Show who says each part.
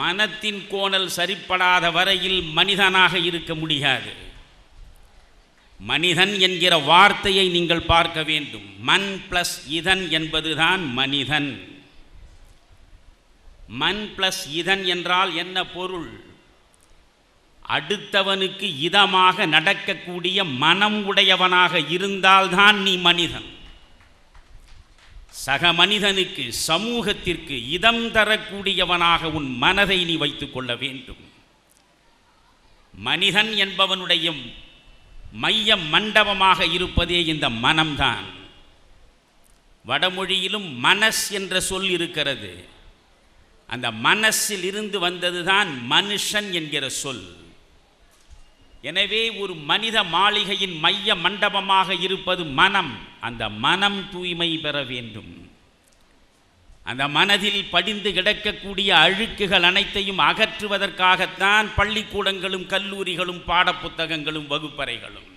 Speaker 1: மனத்தின் கோணல் சரிப்படாத வரையில் மனிதனாக இருக்க முடியாது. மனிதன் என்கிற வார்த்தையை நீங்கள் பார்க்க வேண்டும். மண் பிளஸ் இதன் என்பதுதான் மனிதன். மண் பிளஸ் இதன் என்றால் என்ன பொருள்? அடுத்தவனுக்கு இதமாக நடக்கக்கூடிய மனம் உடையவனாக இருந்தால்தான் நீ மனிதன். சக மனிதனுக்கு சமூகத்திற்கு இதம் தரக்கூடியவனாக உன் மனதை நீ வைத்துக் கொள்ள வேண்டும். மனிதன் என்பவனுடைய மைய மண்டபமாக இருப்பதே இந்த மனம்தான். வடமொழியிலும் மனஸ் என்ற சொல் இருக்கிறது. அந்த மனசில் இருந்து வந்ததுதான் மனுஷன் என்கிற சொல். எனவே ஒரு மனித மாளிகையின் மைய மண்டபமாக இருப்பது மனம். அந்த மனம் தூய்மை பெற வேண்டும். அந்த மனதில் படிந்து கிடக்கக்கூடிய அழுக்குகள் அனைத்தையும் அகற்றுவதற்காகத்தான் பள்ளிக்கூடங்களும் கல்லூரிகளும் பாடப்புத்தகங்களும் வகுப்பறைகளும்.